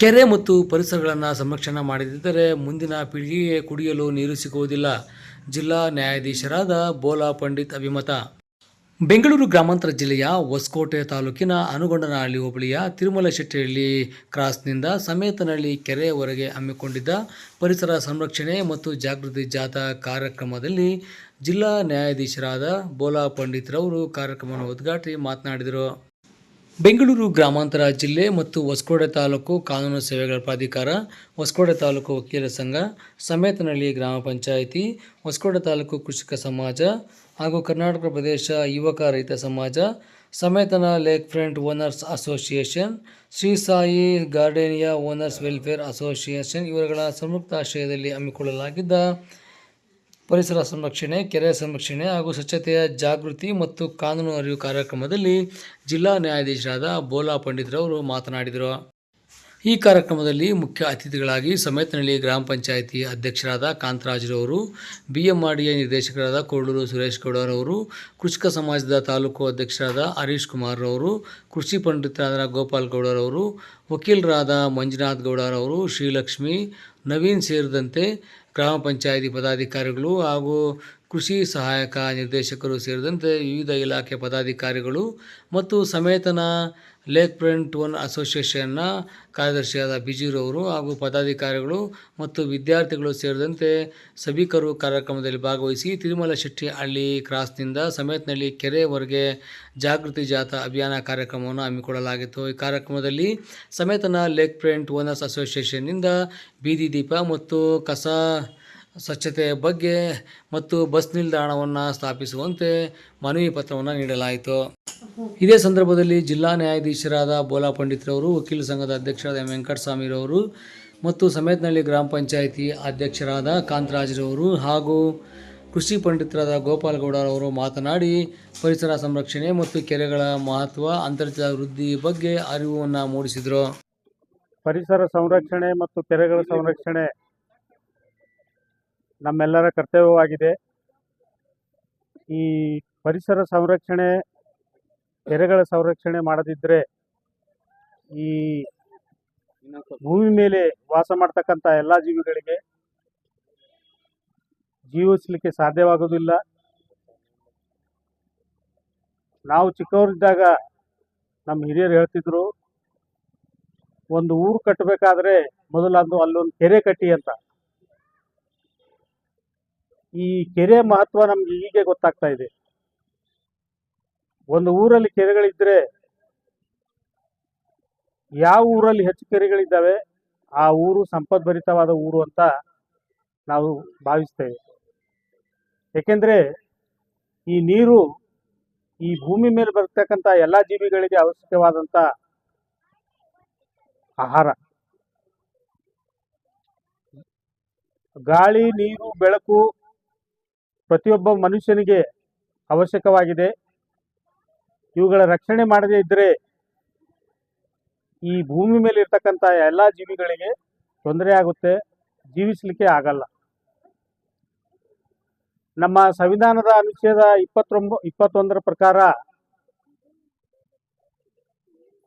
ಕೆರೆ ಮತ್ತು ಪರಿಸರಗಳನ್ನು ಸಂರಕ್ಷಣೆ ಮಾಡದಿದ್ದರೆ ಮುಂದಿನ ಪೀಳಿಗೆಗೆ ಕುಡಿಯಲು ನೀರು ಸಿಗುವುದಿಲ್ಲ. ಜಿಲ್ಲಾ ನ್ಯಾಯಾಧೀಶರಾದ ಬೋಲಾ ಪಂಡಿತ್ ಅಭಿಮತ. ಬೆಂಗಳೂರು ಗ್ರಾಮಾಂತರ ಜಿಲ್ಲೆಯ ಹೊಸಕೋಟೆ ತಾಲೂಕಿನ ಅನುಗೊಂಡನಹಳ್ಳಿ ಹೋಬಳಿಯ ತಿರುಮಲಶೆಟ್ಟಿಹಳ್ಳಿ ಕ್ರಾಸ್ನಿಂದ ಸಮೇತನಹಳ್ಳಿ ಕೆರೆಯವರೆಗೆ ಹಮ್ಮಿಕೊಂಡಿದ್ದ ಪರಿಸರ ಸಂರಕ್ಷಣೆ ಮತ್ತು ಜಾಗೃತಿ ಜಾಥಾ ಕಾರ್ಯಕ್ರಮದಲ್ಲಿ ಜಿಲ್ಲಾ ನ್ಯಾಯಾಧೀಶರಾದ ಬೋಲಾ ಪಂಡಿತ್ರವರು ಕಾರ್ಯಕ್ರಮವನ್ನು ಉದ್ಘಾಟಿಸಿ ಮಾತನಾಡಿದರು. ಬೆಂಗಳೂರು ಗ್ರಾಮಾಂತರ ಜಿಲ್ಲೆ ಮತ್ತು ಹೊಸಕೋಟೆ ತಾಲೂಕು ಕಾನೂನು ಸೇವೆಗಳ ಪ್ರಾಧಿಕಾರ, ಹೊಸಕೋಟೆ ತಾಲೂಕು ವಕೀಲರ ಸಂಘ, ಸಮೇತನಹಳ್ಳಿ ಗ್ರಾಮ ಪಂಚಾಯಿತಿ, ಹೊಸಕೋಟೆ ತಾಲೂಕು ಕೃಷಿಕ ಸಮಾಜ ಹಾಗೂ ಕರ್ನಾಟಕ ಪ್ರದೇಶ ಯುವಕ ರೈತ ಸಮಾಜ, ಸಮೇತನ lake front owners association, Shri Sai Gardenia owners welfare association ಇವರುಗಳ ಸಂಯುಕ್ತ ಆಶ್ರಯದಲ್ಲಿ ಹಮ್ಮಿಕೊಳ್ಳಲಾಗಿದ್ದ ಪರಿಸರ ಸಂರಕ್ಷಣೆ, ಕೆರೆ ಸಂರಕ್ಷಣೆ ಹಾಗೂ ಸ್ವಚ್ಛತೆಯ ಜಾಗೃತಿ ಮತ್ತು ಕಾನೂನು ಅರಿವು ಕಾರ್ಯಕ್ರಮದಲ್ಲಿ ಜಿಲ್ಲಾ ನ್ಯಾಯಾಧೀಶರಾದ ಬೋಲಾ ಪಂಡಿತ್ರವರು ಮಾತನಾಡಿದರು. ಈ ಕಾರ್ಯಕ್ರಮದಲ್ಲಿ ಮುಖ್ಯ ಅತಿಥಿಗಳಾಗಿ ಸಮೇತನಹಳ್ಳಿ ಗ್ರಾಮ ಪಂಚಾಯಿತಿ ಅಧ್ಯಕ್ಷರಾದ ಕಾಂತರಾಜ್ರವರು ಬಿ ಎಂ ಆರ್ ನಿರ್ದೇಶಕರಾದ ಕೋಡೂರು ಸುರೇಶ್ ಗೌಡರವರು ಕೃಷಿಕ ಸಮಾಜದ ತಾಲೂಕು ಅಧ್ಯಕ್ಷರಾದ ಹರೀಶ್ ಕುಮಾರ್ರವರು ಕೃಷಿ ಪಂಡಿತರಾದ ಗೋಪಾಲ್ ಗೌಡರವರು ವಕೀಲರಾದ ಮಂಜುನಾಥ್ ಗೌಡರವರು ಶ್ರೀಲಕ್ಷ್ಮಿ, ನವೀನ್ ಸೇರಿದಂತೆ ಗ್ರಾಮ ಪಂಚಾಯಿತಿ ಪದಾಧಿಕಾರಿಗಳು ಹಾಗೂ ಕೃಷಿ ಸಹಾಯಕ ನಿರ್ದೇಶಕರು ಸೇರಿದಂತೆ ವಿವಿಧ ಇಲಾಖೆ ಪದಾಧಿಕಾರಿಗಳು ಮತ್ತು ಸಮೇತನ ಲೇಕ್ ಪ್ರಿಂಟ್ ಒನ್ ಅಸೋಸಿಯೇಷನ್ನ ಕಾರ್ಯದರ್ಶಿಯಾದ ಬಿಜಿರವರು ಹಾಗೂ ಪದಾಧಿಕಾರಿಗಳು ಮತ್ತು ವಿದ್ಯಾರ್ಥಿಗಳು ಸೇರಿದಂತೆ ಸಭಿಕರು ಕಾರ್ಯಕ್ರಮದಲ್ಲಿ ಭಾಗವಹಿಸಿ ತಿರುಮಲ ಶೆಟ್ಟಿ ಹಳ್ಳಿ ಕ್ರಾಸ್ನಿಂದ ಸಮೇತನಹಳ್ಳಿ ಕೆರೆವರೆಗೆ ಜಾಗೃತಿ ಜಾಥಾ ಅಭಿಯಾನ ಕಾರ್ಯಕ್ರಮವನ್ನು ಹಮ್ಮಿಕೊಳ್ಳಲಾಗಿತ್ತು. ಈ ಕಾರ್ಯಕ್ರಮದಲ್ಲಿ ಸಮೇತನ ಲೇಕ್ ಪ್ರಿಂಟ್ ಓನರ್ಸ್ ಅಸೋಸಿಯೇಷನ್ನಿಂದ ಬೀದಿ ದೀಪ ಮತ್ತು ಕಸ ಸ್ವಚ್ಛತೆಯ ಬಗ್ಗೆ ಮತ್ತು ಬಸ್ ನಿಲ್ದಾಣವನ್ನು ಸ್ಥಾಪಿಸುವಂತೆ ಮನವಿ ಪತ್ರವನ್ನು ನೀಡಲಾಯಿತು. ಇದೇ ಸಂದರ್ಭದಲ್ಲಿ ಜಿಲ್ಲಾ ನ್ಯಾಯಾಧೀಶರಾದ ಬೋಲಾ ಪಂಡಿತ್ರವರು, ವಕೀಲ ಸಂಘದ ಅಧ್ಯಕ್ಷರಾದ ಎಂ ವೆಂಕಟಸ್ವಾಮಿರವರು ಮತ್ತು ಸಮೇತನಹಳ್ಳಿ ಗ್ರಾಮ ಪಂಚಾಯಿತಿ ಅಧ್ಯಕ್ಷರಾದ ಕಾಂತರಾಜ್ರವರು ಹಾಗೂ ಕೃಷಿ ಪಂಡಿತರಾದ ಗೋಪಾಲ್ ಗೌಡರವರು ಮಾತನಾಡಿ, ಪರಿಸರ ಸಂರಕ್ಷಣೆ ಮತ್ತು ಕೆರೆಗಳ ಮಹತ್ವ, ಅಂತರ್ಜಲ ವೃದ್ಧಿ ಬಗ್ಗೆ ಅರಿವನ್ನು ಮೂಡಿಸಿದರು. ಪರಿಸರ ಸಂರಕ್ಷಣೆ ಮತ್ತು ಕೆರೆಗಳ ಸಂರಕ್ಷಣೆ ನಮ್ಮೆಲ್ಲರ ಕರ್ತವ್ಯವಾಗಿದೆ. ಈ ಪರಿಸರ ಸಂರಕ್ಷಣೆ, ಕೆರೆಗಳ ಸಂರಕ್ಷಣೆ ಮಾಡದಿದ್ದರೆ ಈ ಭೂಮಿ ಮೇಲೆ ವಾಸ ಮಾಡ್ತಕ್ಕಂಥ ಎಲ್ಲ ಜೀವಿಗಳಿಗೆ ಜೀವಿಸಲಿಕ್ಕೆ ಸಾಧ್ಯವಾಗೋದಿಲ್ಲ. ನಾವು ಚಿಕ್ಕವರಿದ್ದಾಗ ನಮ್ಮ ಹಿರಿಯರು ಹೇಳ್ತಿದ್ರು, ಒಂದು ಊರು ಕಟ್ಟಬೇಕಾದ್ರೆ ಮೊದಲಂದು ಅಲ್ಲೊಂದು ಕೆರೆ ಕಟ್ಟಿ ಅಂತ. ಈ ಕೆರೆ ಮಹತ್ವ ನಮ್ಗೆ ಹೀಗೆ ಗೊತ್ತಾಗ್ತಾ ಇದೆ. ಒಂದು ಊರಲ್ಲಿ ಕೆರೆಗಳಿದ್ರೆ ಯಾವ ಊರಲ್ಲಿ ಹೆಚ್ಚು ಕೆರೆಗಳಿದ್ದಾವೆ, ಆ ಊರು ಸಂಪದ್ಭರಿತವಾದ ಊರು ಅಂತ ನಾವು ಭಾವಿಸ್ತೇವೆ. ಏಕೆಂದರೆ ಈ ನೀರು ಈ ಭೂಮಿ ಮೇಲೆ ಬರ್ತಕ್ಕಂಥ ಎಲ್ಲ ಜೀವಿಗಳಿಗೆ ಅವಶ್ಯಕವಾದಂತ ಆಹಾರ. ಗಾಳಿ, ನೀರು, ಬೆಳಕು ಪ್ರತಿಯೊಬ್ಬ ಮನುಷ್ಯನಿಗೆ ಅವಶ್ಯಕವಾಗಿದೆ. ಇವುಗಳ ರಕ್ಷಣೆ ಮಾಡದೇ ಇದ್ದರೆ ಈ ಭೂಮಿ ಮೇಲೆ ಇರ್ತಕ್ಕಂಥ ಎಲ್ಲ ಜೀವಿಗಳಿಗೆ ತೊಂದರೆ ಆಗುತ್ತೆ, ಜೀವಿಸಲಿಕ್ಕೆ ಆಗಲ್ಲ. ನಮ್ಮ ಸಂವಿಧಾನದ ಅನುಚ್ಛೇದ ಇಪ್ಪತ್ತೊಂಬ, ಇಪ್ಪತ್ತೊಂದರ ಪ್ರಕಾರ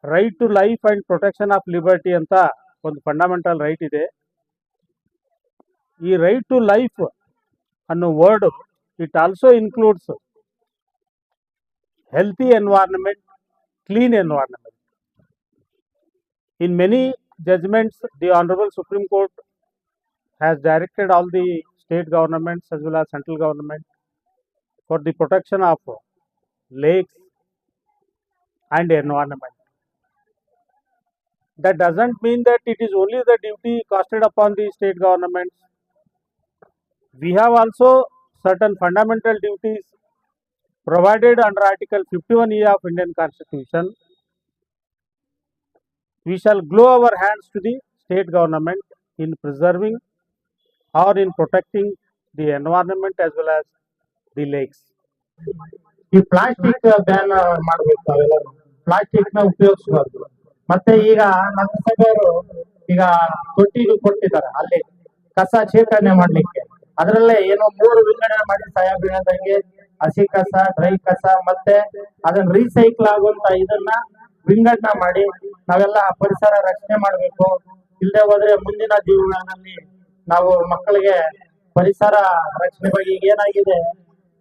right to life and protection of liberty ಅಂತ ಒಂದು ಫಂಡಮೆಂಟಲ್ ರೈಟ್ ಇದೆ. ಈ ರೈಟ್ ಟು ಲೈಫ್ ಅನ್ನೋ word It also includes healthy environment, clean environment. In many judgments, the Honorable Supreme Court has directed all the state governments as well as central government for the protection of lakes and environment. That doesn't mean that it is only the duty casted upon the state governments. We have also certain fundamental duties provided under Article 51E of Indian Constitution, we shall glow our hands to the state government in preserving or in protecting the environment as well as the lakes. ಈ plastic ban ಮಾಡ್ಬೇಕು ನಾವೆಲ್ಲ plastic ನ ಉಪಯೋಗಿಸಬಾರ್ದು ಮತ್ತೆ ಈಗ ನಮ್ಮ ಸಭೆಯವರು ಈಗ ತೊಟ್ಟಿಗೆ ಕೊಟ್ಟಿದ್ದಾರೆ ಅಲ್ಲಿ ಕಸ ಶೇಖರಣೆ ಮಾಡ್ಲಿಕ್ಕೆ ಅದ್ರಲ್ಲೇ ಏನೋ ಮೂರು ವಿಂಗಡಣೆ ಮಾಡಿ ಸಾಹೇಬ್ ಹೇಳ್ದಂಗೆ ಹಸಿ ಕಸ, ಡ್ರೈ ಕಸ, ಮತ್ತೆ ಅದನ್ನ ರೀಸೈಕಲ್ ಆಗುವಂತ ಇದನ್ನ ವಿಂಗಡಣೆ ಮಾಡಿ ನಾವೆಲ್ಲ ಪರಿಸರ ರಕ್ಷಣೆ ಮಾಡಬೇಕು. ಇಲ್ಲದೆ ಹೋದ್ರೆ ಮುಂದಿನ ಜೀವನದಲ್ಲಿ ನಾವು ಮಕ್ಕಳಿಗೆ ಪರಿಸರ ರಕ್ಷಣೆ ಬಗ್ಗೆ ಈಗ ಏನಾಗಿದೆ?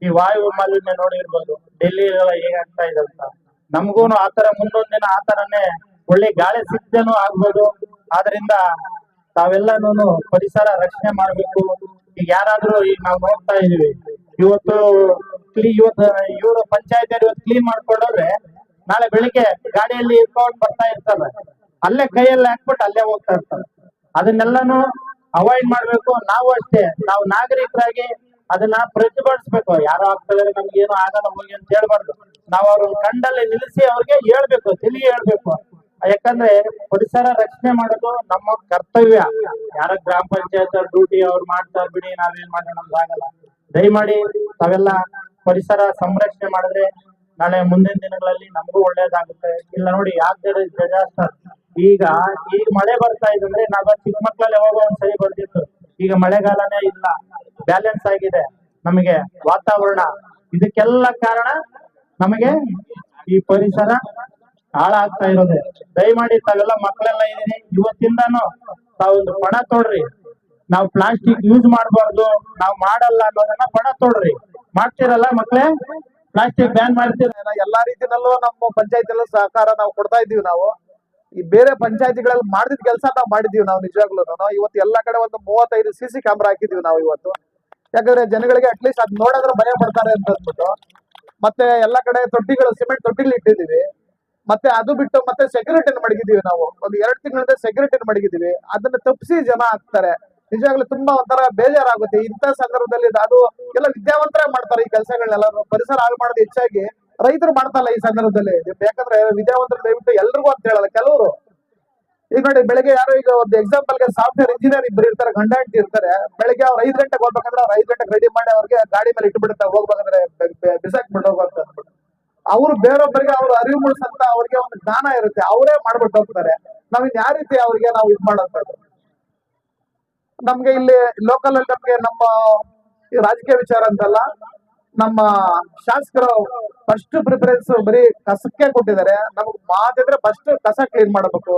ಈ ವಾಯು ಮಾಲಿನ್ಯ ನೋಡಿರ್ಬೋದು. ಡೆಲ್ಲಿ ಹೇಗಾಗ್ತಾ ಇದೆ ಅಂತ. ನಮಗೂನು ಆತರ ಮುಂದೊಂದ್ ದಿನ ಆತರನೇ ಒಳ್ಳೆ ಗಾಳಿ ಸಿಗ್ದೇನೂ ಆಗ್ಬೋದು. ಆದ್ರಿಂದ ತಾವೆಲ್ಲನೂ ಪರಿಸರ ರಕ್ಷಣೆ ಮಾಡ್ಬೇಕು. ಯಾರಾದ್ರೂ ಈಗ ನಾವು ನೋಡ್ತಾ ಇದೀವಿ ಇವತ್ತು ಇವತ್ತು ಇವರು ಪಂಚಾಯತ್ ಇವತ್ತು ಕ್ಲೀನ್ ಮಾಡ್ಕೊಂಡ್ರೆ ನಾಳೆ ಬೆಳಿಗ್ಗೆ ಗಾಡಿಯಲ್ಲಿ ಇಟ್ಕೊಂಡು ಬರ್ತಾ ಇರ್ತಾರೆ. ಅಲ್ಲೇ ಕೈಯಲ್ಲಿ ಹಾಕ್ಬಿಟ್ಟು ಅಲ್ಲೇ ಹೋಗ್ತಾ ಇರ್ತಾರೆ. ಅದನ್ನೆಲ್ಲಾನು ಅವಾಯ್ಡ್ ಮಾಡ್ಬೇಕು. ನಾವು ಅಷ್ಟೇ. ನಾವು ನಾಗರಿಕರಾಗಿ ಅದನ್ನ ಪ್ರತಿಭಟಿಸ್ಬೇಕು. ಯಾರೋ ಆಗ್ತದೆ ನಮ್ಗೆ ಏನೋ ಆಗಲ್ಲ ಹೋಗಿ ಅಂತ ಹೇಳ್ಬಾರ್ದು. ನಾವು ಅವ್ರನ್ನ ಕಂಡಲ್ಲಿ ನಿಲ್ಲಿಸಿ ಅವ್ರಿಗೆ ಹೇಳ್ಬೇಕು, ತಿಳಿ ಹೇಳ್ಬೇಕು. ಯಾಕಂದ್ರೆ ಪರಿಸರ ರಕ್ಷಣೆ ಮಾಡೋದು ನಮ್ಮ ಕರ್ತವ್ಯ. ಯಾರ ಗ್ರಾಮ ಪಂಚಾಯತ್ ಡ್ಯೂಟಿ ಅವ್ರು ಮಾಡ್ತಾ ಬಿಡಿ, ನಾವೇನ್ ಮಾಡೋಣ ಅಂತ ಆಗಲ್ಲ. ದಯಮಾಡಿ ತಾವೆಲ್ಲ ಪರಿಸರ ಸಂರಕ್ಷಣೆ ಮಾಡಿದ್ರೆ ನಾಳೆ ಮುಂದಿನ ದಿನಗಳಲ್ಲಿ ನಮಗೂ ಒಳ್ಳೇದಾಗುತ್ತೆ. ಇಲ್ಲ ನೋಡಿ ಯಾಕೆ ಡಿಸಾಸ್ಟರ್ ಈಗ ಈಗ ಮಳೆ ಬರ್ತಾ ಇದೆ ಅಂದ್ರೆ ನಾವು ಚಿಕ್ಕ ಮಕ್ಕಳಲ್ಲಿ ಯಾವಾಗ ಒಂದ್ಸರಿ ಬರ್ತಿತ್ತು. ಈಗ ಮಳೆಗಾಲನೇ ಇಲ್ಲ. ಬ್ಯಾಲೆನ್ಸ್ ಆಗಿದೆ. ನಮಗೆ ವಾತಾವರಣ. ಇದಕ್ಕೆಲ್ಲ ಕಾರಣ ನಮಗೆ ಈ ಪರಿಸರ ಹಾಳಾಗ್ತಾ ಇರೋದು. ದಯಮಾಡಿ ತಾವೆಲ್ಲ ಮಕ್ಕಳೆಲ್ಲ ಇದೀನಿ ಇವತ್ತಿಂದಾನು ತಾವೊಂದು ಪಣ ತೊಡ್ರಿ. ನಾವು ಪ್ಲಾಸ್ಟಿಕ್ ಯೂಸ್ ಮಾಡಬಾರ್ದು, ನಾವು ಮಾಡಲ್ಲ ಅನ್ನೋದನ್ನ ಪಣ ತೊಡ್ರಿ. ಮಾಡ್ತೀರಲ್ಲ ಮಕ್ಕಳೇ ಪ್ಲಾಸ್ಟಿಕ್ ಬ್ಯಾನ್ ಮಾಡ್ತೀರ? ಎಲ್ಲಾ ರೀತಿಯಲ್ಲೂ ನಮ್ಮ ಪಂಚಾಯತ್ ಸಹಕಾರ ನಾವು ಕೊಡ್ತಾ ಇದೀವಿ ನಾವು. ಈ ಬೇರೆ ಪಂಚಾಯತಿಗಳಲ್ಲಿ ಮಾಡಿದ ಕೆಲಸ ನಾವು ಮಾಡಿದೀವಿ ನಾವು ನಿಜವಾಗ್ಲೂ ಇವತ್ತು ಎಲ್ಲಾ ಕಡೆ ಒಂದು ಮೂವತ್ತೈದು ಸಿ ಸಿ ಕ್ಯಾಮ್ರಾ ಹಾಕಿದೀವಿ ನಾವು ಇವತ್ತು. ಯಾಕಂದ್ರೆ ಜನಗಳಿಗೆ ಅಟ್ಲೀಸ್ಟ್ ಅದ್ ನೋಡಿದ್ರೆ ಭಯ ಪಡ್ತಾರೆ ಅಂತ ಅಂದ್ಬಿಟ್ಟು. ಮತ್ತೆ ಎಲ್ಲಾ ಕಡೆ ತೊಟ್ಟಿಗಳು, ಸಿಮೆಂಟ್ ತೊಟ್ಟಿಗಳು ಇಟ್ಟಿದೀವಿ ಮತ್ತೆ ಅದು ಬಿಟ್ಟು ಮತ್ತೆ ಸೆಕ್ಯೂರಿಟಿನ ಮಡಗಿದೀವಿ ನಾವು. ಒಂದು ಎರಡು ತಿಂಗಳಿಂದ ಸೆಕ್ಯೂರಿಟಿನ ಮಡಗಿದೀವಿ ಅದನ್ನ ತಪ್ಪಿಸಿ ಜನ ಆಗ್ತಾರೆ. ನಿಜವಾಗ್ಲೂ ತುಂಬಾ ಒಂಥರ ಬೇಜಾರಾಗುತ್ತೆ. ಇಂಥ ಸಂದರ್ಭದಲ್ಲಿ ಅದು ಎಲ್ಲ ವಿದ್ಯಾವಂತರೇ ಮಾಡ್ತಾರೆ ಈ ಕೆಲಸಗಳನ್ನೆಲ್ಲ ಪರಿಸರ ಹಾಳು ಮಾಡೋದು ಹೆಚ್ಚಾಗಿ ರೈತರು ಮಾಡ್ತಾರಲ್ಲ ಈ ಸಂದರ್ಭದಲ್ಲಿ. ಯಾಕಂದ್ರೆ ವಿದ್ಯಾವಂತರು ದಯವಿಟ್ಟು ಎಲ್ರಿಗೂ ಅಂತ ಹೇಳಲ್ಲ, ಕೆಲವರು. ಈಗ ನೋಡಿ, ಬೆಳಗ್ಗೆ ಯಾರು ಈಗ ಒಂದು ಎಕ್ಸಾಂಪಲ್ಗೆ ಸಾಫ್ಟ್ವೇರ್ ಇಂಜಿನಿಯರ್ ಇಬ್ಬರು ಇರ್ತಾರೆ ಗಂಡ ಹೆಂಡತಿ ಇರ್ತಾರೆ. ಬೆಳಗ್ಗೆ ಅವ್ರು ಐದು ಗಂಟೆಗೆ ಹೋಗ್ಬೇಕಂದ್ರೆ ಅವ್ರು ಐದು ಗಂಟೆಗೆ ರೆಡಿ ಮಾಡಿ ಅವ್ರಿಗೆ ಗಾಡಿ ಮೇಲೆ ಇಟ್ಟು ಬಿಡ್ತಾರೆ ಹೋಗ್ಬೇಕಂದ್ರೆ ಬಿಸಾಕ್ ಬಿಟ್ಟು ಅಂದ್ಬಿಟ್ಟು ಅವ್ರು ಬೇರೊಬ್ಬರಿಗೆ ಅವ್ರು ಅರಿವು ಮೂಡಿಸಂತ ಅವ್ರಿಗೆ ಒಂದು ಜ್ಞಾನ ಇರುತ್ತೆ. ಅವರೇ ಮಾಡ್ಬಿಟ್ಟು ಹೋಗ್ತಾರೆ ನಾವ್ ಇನ್ ಯಾವ ರೀತಿ ಅವ್ರಿಗೆ ನಾವು ಇದ್ ಮಾಡೋದು ನಮ್ಗೆ ಇಲ್ಲಿ ಲೋಕಲ್ ಅಲ್ಲಿ ನಮ್ಗೆ ನಮ್ಮ ರಾಜಕೀಯ ವಿಚಾರ ಅಂತಲ್ಲ, ನಮ್ಮ ಶಾಸಕರು ಫಸ್ಟ್ ಪ್ರಿಫರೆನ್ಸ್ ಬರೀ ಕಸಕ್ಕೆ ಕೊಟ್ಟಿದ್ದಾರೆ. ನಮ್ಗೆ ಮಾತಿದ್ರೆ ಫಸ್ಟ್ ಕಸ ಕ್ಲೀನ್ ಮಾಡಬೇಕು.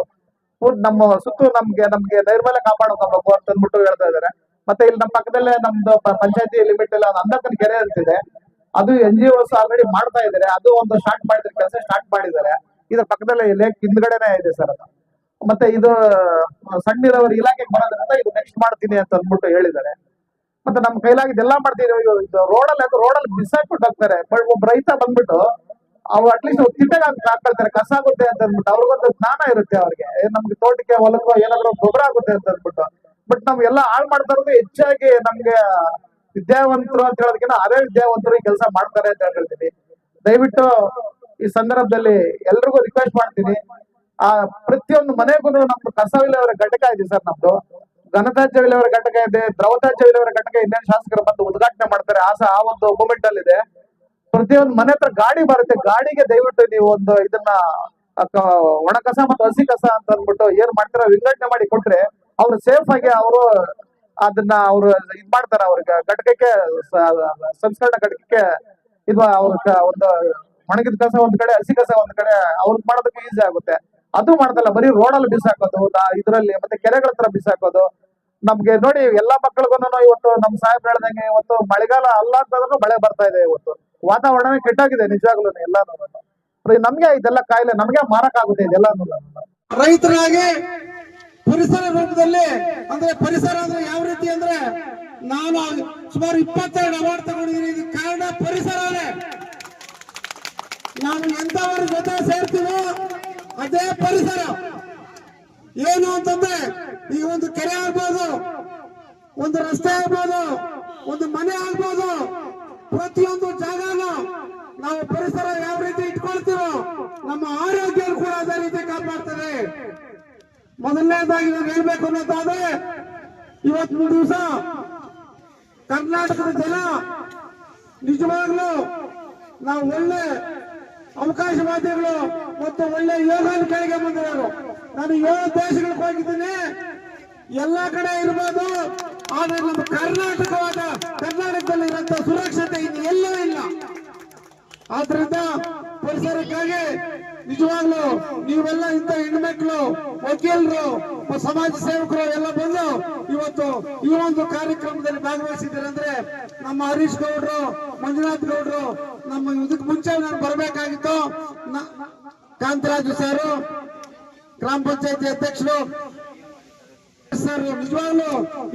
ಫುಡ್ ನಮ್ಮ ಸುತ್ತು ನಮ್ಗೆ ನಮ್ಗೆ ನೈರ್ಮಲ್ಯ ಕಾಪಾಡ್ಕೋಬೇಕು ಅಂತ ಅಂದ್ಬಿಟ್ಟು ಹೇಳ್ತಾ ಇದಾರೆ ಮತ್ತೆ ಇಲ್ಲಿ ನಮ್ಮ ಪಕ್ಕದಲ್ಲೇ ನಮ್ದು ಪಂಚಾಯತಿ ಲಿಮಿಟ್ ಎಲ್ಲ ಅಂದಕ್ಕನ ಕೆರೆ ಅಂತಿದೆ. ಅದು ಎನ್ ಜಿ ಓಸ್ ಆಲ್ರೆಡಿ ಮಾಡ್ತಾ ಇದಾರೆ ಅದು ಒಂದು ಸ್ಟಾರ್ಟ್ ಮಾಡಿದ್ರೆ ಕೆಲಸ ಸ್ಟಾರ್ಟ್ ಮಾಡಿದ್ದಾರೆ. ಇದ್ರ ಪಕ್ಕದಲ್ಲೇ ಲೇಕ್ ಹಿಂದ್ಗಡೆನೆ ಇದೆ ಸರ್ ಅದು. ಮತ್ತೆ ಇದು ಸಣ್ಣ ನೀರಾವರಿ ಇಲಾಖೆಗೆ ಬರೋದ್ರಿಂದ ಇದು ನೆಕ್ಸ್ಟ್ ಮಾಡ್ತೀನಿ ಅಂತ ಅಂದ್ಬಿಟ್ಟು ಹೇಳಿದ್ದಾರೆ. ಮತ್ತೆ ನಮ್ಮ ಕೈಲಾಗಿದ್ದು ಎಲ್ಲ ಮಾಡ್ತೀವಿ ಇದು ರೋಡಲ್ಲಿ ಅದು ರೋಡಲ್ಲಿ ಬಿಸಾಕ್ಬಿಟ್ಟು ಹೋಗ್ತಾರೆ. ಬಟ್ ಒಬ್ಬ ರೈತ ಬಂದ್ಬಿಟ್ಟು ಅವ್ರು ಅಟ್ಲೀಸ್ಟ್ ತಿಟ್ಟೆಗೆ ಹಾಕೊಳ್ತಾರೆ ಕಸ ಆಗುತ್ತೆ ಅಂತ ಅಂದ್ಬಿಟ್ಟು ಅವ್ರಿಗೊಂದು ಜ್ಞಾನ ಇರುತ್ತೆ ಅವ್ರಿಗೆ. ನಮ್ಗೆ ತೋಟಕ್ಕೆ ಹೊಲಕ್ಕೋ ಏನಾದ್ರು ಗೊಬ್ಬರ ಆಗುತ್ತೆ ಅಂತ ಅಂದ್ಬಿಟ್ಟು. ಬಟ್ ನಮ್ಗೆಲ್ಲ ಹಾಳು ಮಾಡ್ತಾ ಇರೋದು ಹೆಚ್ಚಾಗಿ ನಮ್ಗೆ ವಿದ್ಯಾವಂತರು ಅಂತ ಹೇಳೋದಕ್ಕಿಂತ ಅದೇ ವಿದ್ಯಾವಂತರು ಈ ಕೆಲಸ ಮಾಡ್ತಾರೆ ಅಂತ ಹೇಳ್ತೀನಿ. ದಯವಿಟ್ಟು ಈ ಸಂದರ್ಭದಲ್ಲಿ ಎಲ್ರಿಗೂ ರಿಕ್ವೆಸ್ಟ್ ಮಾಡ್ತೀನಿ. ಆ, ಪ್ರತಿಯೊಂದು ಮನೆಗೂ ನಮ್ದು ಕಸ ವಿಲೇವಾರಿ ಘಟಕ ಇದೆ ಸರ್ ನಮ್ದು. ಘನತಾಜ್ಯ ವಿಲೇವರ ಘಟಕ ಇದೆ ದ್ರವತಾಜ್ಯ ವಿಲೇವರ ಘಟಕ ಇನ್ನೇನು ಶಾಸಕರು ಬಂದು ಉದ್ಘಾಟನೆ ಮಾಡ್ತಾರೆ. ಆಸ ಆ ಒಂದು ಮೂಮೆಂಟ್ ಅಲ್ಲಿ ಇದೆ. ಪ್ರತಿಯೊಂದು ಮನೆ ಹತ್ರ ಗಾಡಿ ಬರುತ್ತೆ. ಗಾಡಿಗೆ ದಯವಿಟ್ಟು ನೀವು ಒಂದು ಇದನ್ನ ಒಣ ಕಸ ಮತ್ತು ಹಸಿ ಕಸ ಅಂತ ಅಂದ್ಬಿಟ್ಟು ಏನ್ ಮಾಡ್ತಾರೆ, ವಿಂಗಡಣೆ ಮಾಡಿ ಕೊಟ್ರೆ ಅವ್ರು ಸೇಫ್ ಆಗಿ ಅವರು ಅದನ್ನ ಅವ್ರು ಇದ್ ಮಾಡ್ತಾರೆ ಅವ್ರಿಗೆ. ಘಟಕಕ್ಕೆ ಸಂಸ್ಕರಣ ಘಟಕಕ್ಕೆ ಇದು ಅವ್ರ ಒಂದು ಒಣಗಿದ ಕಸ ಒಂದ್ ಕಡೆ, ಹಸಿ ಕಸ ಒಂದ್ ಕಡೆ ಅವ್ರಿಗೆ ಮಾಡೋದಕ್ಕೆ ಈಸಿ ಆಗುತ್ತೆ. ಅದು ಮಾಡ್ತಲ್ಲ, ಬರೀ ರೋಡಲ್ಲಿ ಬಿಸಾಕೋದು ಇದರಲ್ಲಿ ಇದ್ರಲ್ಲಿ ಮತ್ತೆ ಕೆರೆಗಳ ಹತ್ರ ಬಿಸಾಕೋದು. ನಮ್ಗೆ ನೋಡಿ ಎಲ್ಲಾ ಮಕ್ಕಳಿಗೂ ಇವತ್ತು ನಮ್ ಸಾಹೇಬ್ ಹೇಳ್ದಂಗೆ ಇವತ್ತು ಮಳೆಗಾಲ ಅಲ್ಲ ಅಂತಂದ್ರೂ ಮಳೆ ಬರ್ತಾ ಇದೆ ಇವತ್ತು. ವಾತಾವರಣವೇ ಕೆಟ್ಟಾಗಿದೆ ನಿಜವಾಗ್ಲೂ ಎಲ್ಲಾನು ನಮ್ಗೆ ಇದೆಲ್ಲ ಕಾಯಿಲೆ, ನಮ್ಗೆ ಮಾರಕ್ ಆಗುತ್ತೆ ಇದೆಲ್ಲಾನು ರೈತರಾಗಿ ಪರಿಸರ ರೂಪದಲ್ಲಿ ಅಂದ್ರೆ ಪರಿಸರ ಅಂದ್ರೆ ಯಾವ ರೀತಿ ಅಂದ್ರೆ ನಾನು ಸುಮಾರು ಇಪ್ಪತ್ತೆರಡು ಅವಾರ್ಡ್ ತಗೊಂಡಿದ್ದೀನಿ. ಇದು ಕಾರಣ ಪರಿಸರನೇ. ನಾನು ಎಂತವರ ಜೊತೆ ಸೇರ್ತೀವೋ ಅದೇ ಪರಿಸರ. ಏನು ಅಂತಂದ್ರೆ ಈ ಒಂದು ಕೆರೆ ಆಗ್ಬೋದು, ಒಂದು ರಸ್ತೆ ಆಗ್ಬೋದು, ಒಂದು ಮನೆ ಆಗ್ಬೋದು, ಪ್ರತಿಯೊಂದು ಜಾಗನೂ ನಾವು ಪರಿಸರ ಯಾವ ರೀತಿ ಇಟ್ಕೊಳ್ತೀವೋ ನಮ್ಮ ಆರೋಗ್ಯ ಕೂಡ ಅದೇ ರೀತಿ ಕಾಪಾಡ್ತದೆ. ಮೊದಲನೇದಾಗಿ ನಾನು ಹೇಳ್ಬೇಕು ಅನ್ನೋದಾದ್ರೆ ಇವತ್ತಿನ ದಿವಸ ಕರ್ನಾಟಕದ ಜನ ನಿಜವಾಗ್ಲೂ ನಾವು ಒಳ್ಳೆ ಅವಕಾಶವಾದಿಗಳು ಮತ್ತು ಒಳ್ಳೆ ಯೋಗನ ಕೆಳಗೆ ಬಂದಿರೋರು. ನಾನು ಏಳು ದೇಶಗಳಿಗೆ ಹೋಗಿದ್ದೀನಿ. ಎಲ್ಲ ಕಡೆ ಇರ್ಬೋದು, ಆದ್ರೆ ನಮ್ಮ ಕರ್ನಾಟಕವಾದ ಕರ್ನಾಟಕದಲ್ಲಿ ಇರುವಂತ ಸುರಕ್ಷತೆ ಇನ್ನು ಎಲ್ಲೂ ಇಲ್ಲ. ಆದ್ರಿಂದ ಪರಿಸರಕ್ಕಾಗಿ ನಿಜವಾಗ್ಲೂ ನೀವೆಲ್ಲ ಇಂಥ ಹೆಣ್ಮಕ್ಳು, ವಕೀಲರು, ಸಮಾಜ ಸೇವಕರು ಎಲ್ಲ ಬಂದು ಇವತ್ತು ಈ ಒಂದು ಕಾರ್ಯಕ್ರಮದಲ್ಲಿ ಭಾಗವಹಿಸಿದ್ದಾರೆ ಅಂದ್ರೆ ನಮ್ಮ ಹರೀಶ್ ಗೌಡ್ರು, ಮಂಜುನಾಥ್ ಗೌಡ್ರು, ನಮ್ಮ ಇದಕ್ಕೆ ಮುಂಚೆ ನಾನು ಬರಬೇಕಾಗಿತ್ತು. ಕಾಂತರಾಜು ಸಾರು, ಗ್ರಾಮ ಪಂಚಾಯತಿ ಅಧ್ಯಕ್ಷರು ಸರ್ ನಿಜವಾಗ್ಲು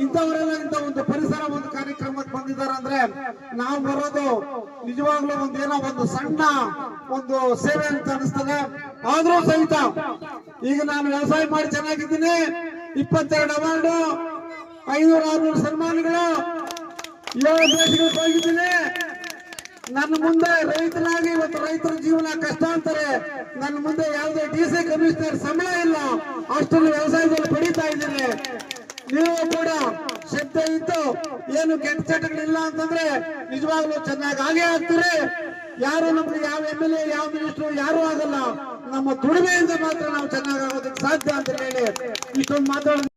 ಇಂಥವರೆಲ್ಲ ಇಂಥ ಒಂದು ಪರಿಸರ, ಒಂದು ಕಾರ್ಯಕ್ರಮಕ್ಕೆ ಬಂದಿದ್ದಾರೆ ಅಂದ್ರೆ ನಾವು ಬರೋದು ನಿಜವಾಗ್ಲೂ ಒಂದು ಏನೋ ಒಂದು ಸಣ್ಣ ಒಂದು ಸೇವೆ ಅಂತ ಅನಿಸ್ತದೆ. ಆದ್ರೂ ಸಹಿತ ಈಗ ನಾನು ವ್ಯವಸಾಯ ಮಾಡಿ ಚೆನ್ನಾಗಿದ್ದೀನಿ. ಇಪ್ಪತ್ತೆರಡು ಅವಾರ್ಡು ಐನೂರ ಆರ್ನೂರು ಸನ್ಮಾನಗಳು. ಏಳು ದೇಶಗಳಿಗೆ ಹೋಗಿದ್ದೀನಿ ನನ್ನ ಮುಂದೆ ರೈತನಾಗಿ ಇವತ್ತು ರೈತರ ಜೀವನ ಕಷ್ಟ ಅಂತಾರೆ. ನನ್ನ ಮುಂದೆ ಯಾವುದೇ ಡಿ ಸಿ ಕಮಿಷನರ್ ಸಂಬಳ ಇಲ್ಲ. ಅಷ್ಟು ವ್ಯವಸಾಯದಲ್ಲಿ ನೀವು ಕೂಡ ಶಬ್ದ ಇದ್ದು ಏನು ಕೆಟ್ಟ ಚಟಗಳಿಲ್ಲ ಅಂತಂದ್ರೆ ನಿಜವಾಗ್ಲೂ ಚೆನ್ನಾಗಿ ಆಗೇ ಆಗ್ತೀರಿ ಯಾರು ನಮ್ಗೆ ಯಾವ ಎಂ ಎಲ್ ಎ ಯಾವ ಮಿನಿಸ್ಟರ್ ಯಾರು ಆಗಲ್ಲ. ನಮ್ಮ ದುಡಿಮೆಯಿಂದ ಮಾತ್ರ ನಾವು ಚೆನ್ನಾಗಿ ಆಗೋದಕ್ಕೆ ಸಾಧ್ಯ ಅಂತ ಹೇಳಿ ಇಷ್ಟೊಂದು ಮಾತಾಡೋದು